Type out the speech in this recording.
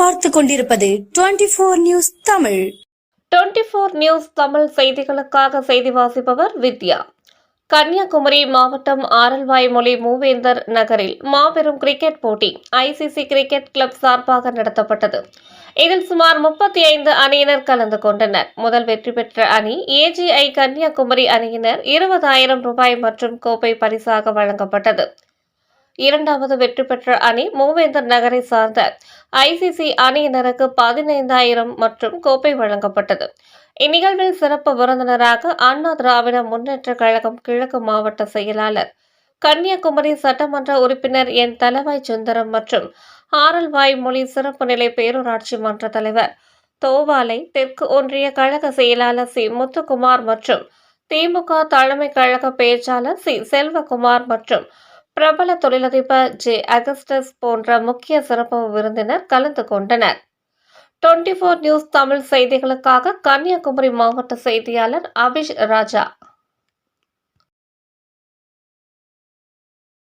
பார்த்து கொண்டிருப்பது twenty four news Tamil. Twenty four news Tamil செய்திகளுக்காக செய்தி வாசிப்பவர் வித்யா. கன்னியாகுமரி மாவட்டம் ஆரல்வாய்மொழி மூவேந்தர் நகரில் மாபெரும் கிரிக்கெட் போட்டி ஐசிசி கிரிக்கெட் கிளப் சார்பாக நடத்தப்பட்டது. இதில் சுமார் முப்பத்தி ஐந்து அணியினர் கலந்து கொண்டனர். முதல் வெற்றி பெற்ற அணி ஏஜிஐ கன்னியாகுமரி அணியினர் இருபதாயிரம் ரூபாய் மற்றும் கோப்பை பரிசாக வழங்கப்பட்டது. இரண்டாவது வெற்றி பெற்ற அணி மூவேந்தர் நகரை சார்ந்த ஐசிசி அணியினருக்கு பதினைந்தாயிரம் மற்றும் கோப்பை வழங்கப்பட்டது. இந்நிகழ்வில் சிறப்பு விருந்தினராக அண்ணா திராவிட முன்னேற்ற கழகம் கிழக்கு மாவட்ட செயலாளர் கன்னியாகுமரி சட்டமன்ற உறுப்பினர் என் தலவாய் சுந்தரம் மற்றும் ஆரல்வாய் மொழி சிறப்பு நிலை பேரூராட்சி மன்ற தலைவர் தோவாலை தெற்கு ஒன்றிய கழக செயலாளர் சி. முத்துக்குமார் மற்றும் திமுக தலைமை கழக பேச்சாளர் சி. செல்வகுமார் மற்றும் பிரபல தொழிலதிபர் ஜே அகஸ்டஸ் போன்ற முக்கிய சிறப்பு விருந்தினர் கலந்து கொண்டனர். டுவெண்டி ஃபோர் நியூஸ் தமிழ் செய்திகளுக்காக கன்னியாகுமரி மாவட்ட செய்தியாளர் அபிஷ் ராஜா.